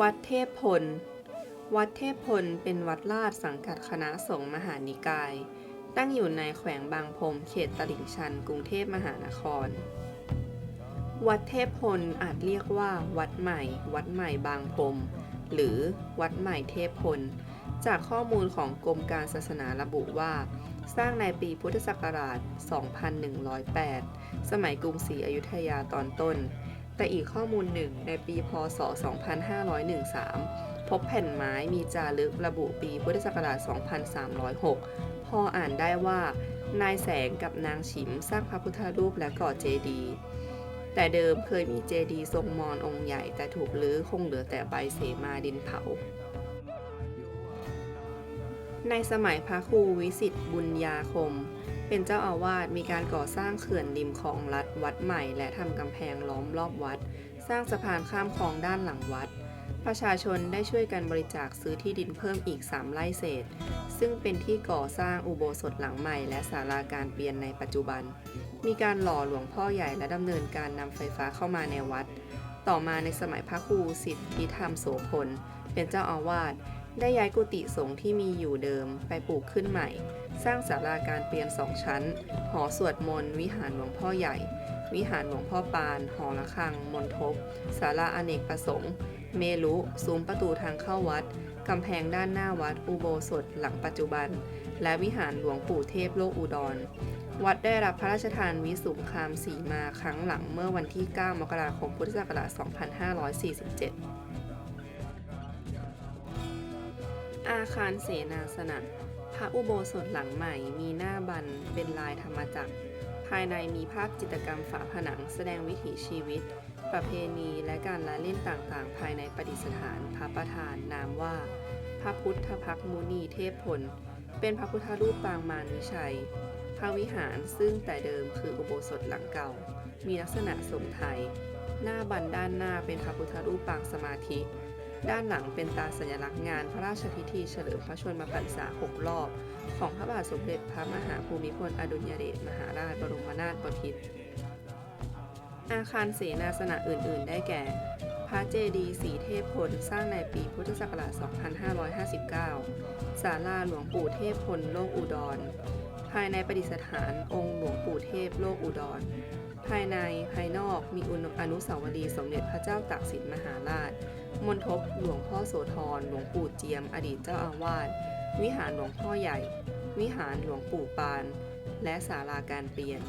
วัดเทพพล วัดเทพพลเป็นวัดลาดสังกัดคณะสงฆ์มหานิกาย ตั้งอยู่ในแขวงบางพรมเขตตลิ่งชัน กรุงเทพมหานคร วัดเทพพลอาจเรียกว่า วัดใหม่ วัดใหม่บางพรมหรือวัดใหม่เทพพล จากข้อมูลของกรมการศาสนาระบุว่า สร้างในปีพุทธศักราช 2108 สมัยกรุงศรีอยุธยาตอนต้น แต่อีกข้อมูลหนึ่งในปีพศ 2513 พบแผ่นไม้มีจารึกระบุปีพุทธศักราช 2306 พออ่านได้ว่า นายแสงกับนางฉิมสร้างพระพุทธรูปและก่อเจดีย์แต่เดิมเคยมีเจดีย์ทรงมอญองค์ใหญ่แต่ถูกลื้อคงเหลือแต่ใบเสมาดินเผา ในสมัยพระครูวิสิตบุญญาคม เป็นเจ้าอาวาสมีการก่อสร้างเขื่อนริมคลองลัดวัดใหม่ และทำกำแพงล้อมรอบวัด สร้างสะพานข้ามคลองด้านหลังวัด ประชาชนได้ช่วยกันบริจาคซื้อที่ดินเพิ่มอีก 3 ไร่เศษ ซึ่งเป็นที่ก่อสร้างอุโบสถหลังใหม่ และศาลาการเปลี่ยนในปัจจุบัน มีการหล่อหลวงพ่อใหญ่และดำเนินการนำไฟฟ้าเข้ามาในวัด ต่อมาในสมัยพระครูสิทธิธรรมโสพลเป็นเจ้าอาวาส ได้ย้ายกุฏิสงฆ์ที่มีอยู่เดิมไปปลูกขึ้นใหม่ สร้างศาลาการเปลี่ยนสองชั้น หอสวดมนต์ วิหารหลวงพ่อใหญ่ วิหารหลวงพ่อปาน หอระฆัง มณฑปศาลาอเนกประสงค์ เมลุซุ้มประตูทางเข้าวัด กำแพงด้านหน้าวัด อุโบสถหลังปัจจุบัน และวิหารหลวงปู่เทพโลกอุดร วัดได้รับพระราชทานวิสุงคามสีมาครั้งหลังเมื่อวันที่ 9 มกราคม พุทธศักราช 2547 อาคารเสนาสนะ พระอุโบสถหลังใหม่มีหน้าบันเป็นลายธรรมจักร ภายในมีภาพจิตรกรรมฝาผนังแสดงวิถีชีวิต ประเพณีและการละเล่นต่างๆ ภายในประดิษฐานพระประธานนามว่า พระพุทธพักมุนีเทพพลเป็นพระพุทธรูปปางมารวิชัย พระวิหารซึ่งแต่เดิมคืออุโบสถหลังเก่า มีลักษณะทรงไทย หน้าบันด้านหน้าเป็นพระพุทธรูปปางสมาธิ ด้านหลังเป็นตาสัญลักษณ์งานพระราชพิธีเฉลิมพระชนมพรรษา 6 รอบ ของพระบาทสมเด็จพระมหาภูมิพลอดุลยเดชมหาราชบรมนาถบพิตรอาคารเสนาสนะอื่น ๆ ได้แก่ พระเจดีย์สีเทพพลสร้างในปีพุทธศักราช 2559 ศาลาหลวงปู่เทพพลโลกอุดร ภายในประดิษฐานองค์หลวงปู่เทพโลกอุดร ภายในภายนอกมีอนุสาวรีย์สมเด็จพระเจ้าตากสินมหาราช มณฑปหลวงพ่อโสธร หลวงปู่เจียม อดีตเจ้าอาวาส วิหารหลวงพ่อใหญ่ วิหารหลวงปู่ปาน และศาลาการเปลี่ยน